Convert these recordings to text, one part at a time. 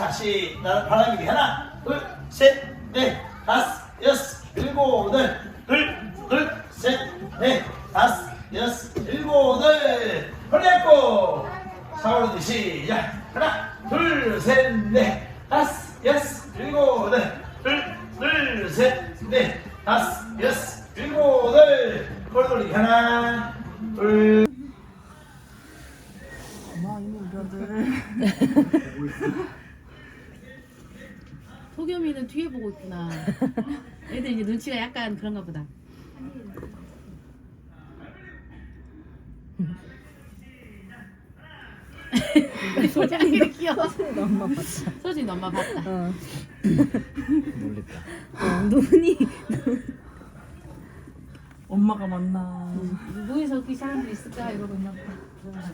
자, 시, 나는 바람이 하나, 둘, 셋, 넷, 다섯, 여섯, 일곱, 여덟, 둘, 둘, 셋, 넷, 다섯, 여섯, 일곱, 여덟. 허리 잡고. 샤워로 시작. 하나, 둘, 셋, 넷, 다섯, 여섯, 일곱, 여덟, 둘, 둘, 셋, 넷, 다섯, 여섯, 일곱, 여덟. 허리 돌리기 하나, 둘. 소겸이 는 뒤에 보고 있구나. 애들 이제 눈치가 약간 그런가 보다. 소진이 귀여워. 소진이 엄마 봤다. 소진 엄마 봤다. 어. 놀랬다. 어, 눈이 엄마가 맞나? 누구에서 웃기 사람들이 있을까 이러고 있나 보다.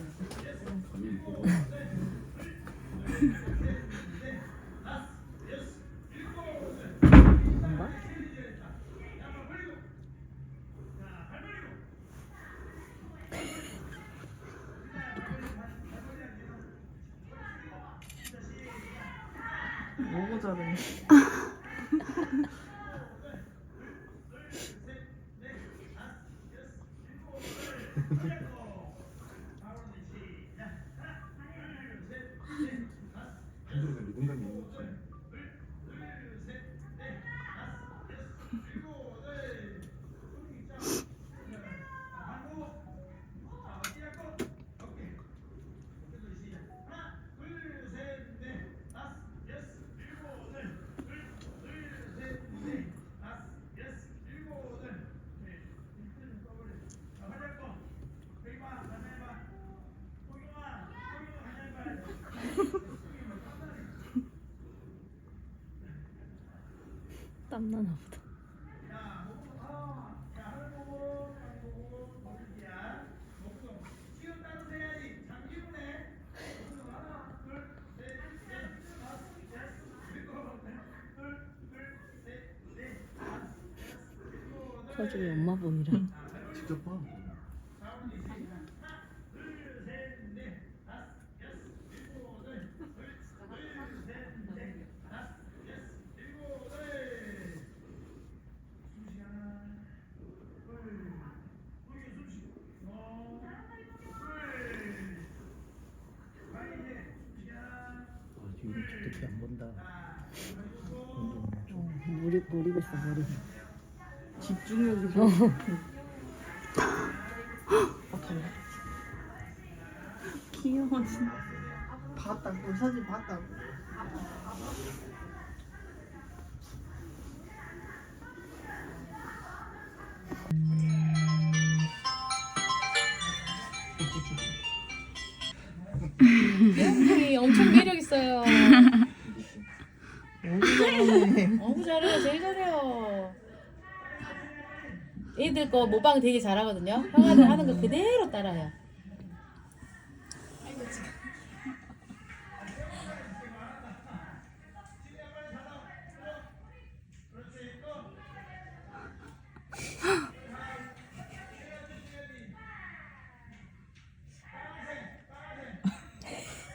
뭔가? 뭐고 저래? 한국에서 누군가 있는 거지. 땀나나 보다. 서준이 엄마 보이라. 직접 봐. 어떻게 안 본다. 어, 물이 물이고 있어 물이. 집중력이 좀. 아 달라. 귀여워 진짜. 봤다고 우리 사진 봤다고. 이 엄청 매력 있어요. 너무 잘하네. 어우 잘해요, 제일 잘해요. 애들 거 모방 되게 잘하거든요. 형아들 하는 거 그대로 따라해요.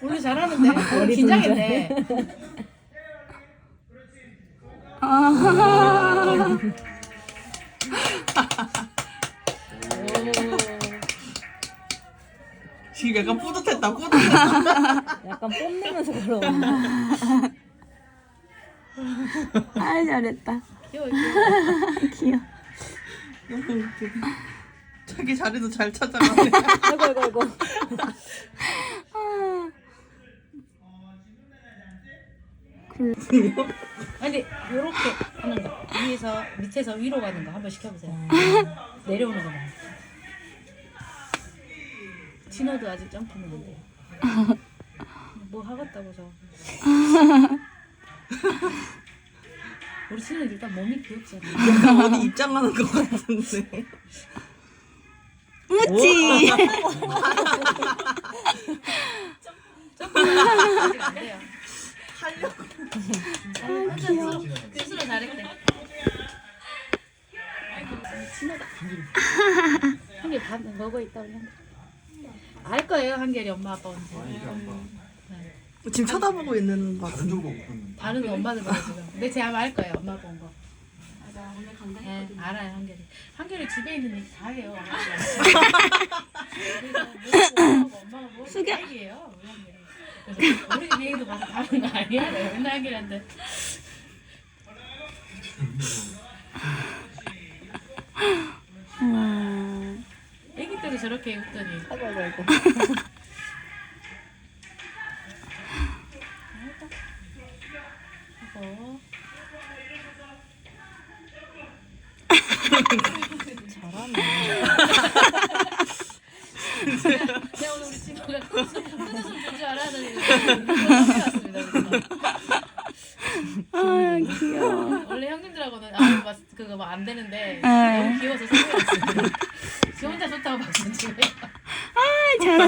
원래 잘하는데 어, 긴장했네. 지금 약간 뿌듯했다 뿌듯했다. 약간 뽐내면서 걸어온다. 아 잘했다. 귀여워, 귀여워. 귀여워. 너무 웃겨. 자기 자리도 잘 찾아가네. 아이고 아이고 아이고. 아니 요렇게 밑에서 위로 가는 거 한번 시켜보세요. 내려오는 거만 진호도 아직 점프는 안 돼요. 뭐 하겠다고 저. 우리 진호 일단 몸이 귀엽잖아 약간 어디 입장하는 것 같은데. 아직 안 돼요. 하려고. 먹어 있다 우리 한개 알 거예요 한결이 엄마 아빠 언제 네. 지금 쳐다보고 있는 거 같은데. 다른 엄마들 보고 지금. 근데 제가 알 거예요. 엄마 본 거. 맞아. 오늘 간다. 네, 알아요 한결이. 한결이 집에 있는 얘기 다 해요. 엄마가 뭐 숙여. 얘기해요. 우리 한결이. 그래서 우리 집 얘기도 봐서 다른 거 아니야? 맨날 한결한테. 음. 애기 때도 저렇게 웃더니. 아이고 아이고 아이고. 어. 제가 오늘 우리 친구가 끊어서 볼줄 알았더니 왔습니다. 아 귀여워. 원래 형님들하고는 아 막 그거 막 안 되는데 네. 너무 귀여워서 소개했어요. 지 혼자 좋다고 박수 치네. 아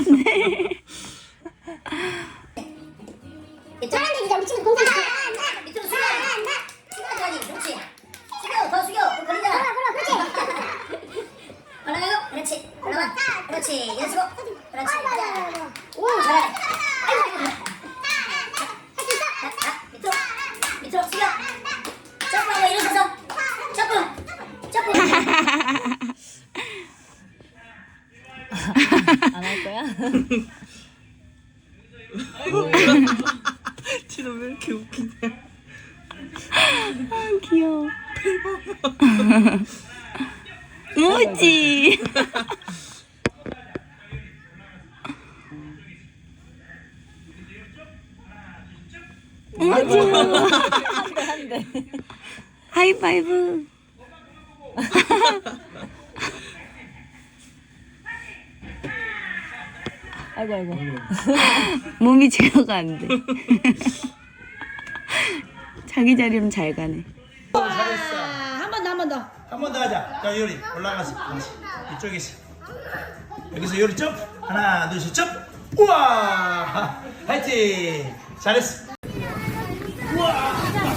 우리 친구 잘한다 밑으로 숙여. 숙여줘야지 그렇지. 숙여 더 숙여. 그렇지. 올라가고 그렇지. 올라가 그렇지. 연수고 그렇지. 오 잘해 안 할 거야? 지금 왜 이렇게 웃기냐. 아 귀여워. 뭐지? 뭐지? 하이파이브. 아이고 아이고. 몸이 제어가 안 돼. 자기 자리는 잘 가네. 잘했어. 한 번 더 한 번 더. 한 번 더 하자. 자, 요리 올라가서 다시 이쪽에서 여기서 요리 점프 하나, 둘, 셋 점프. 우와, 화이팅. 잘했어. 우와.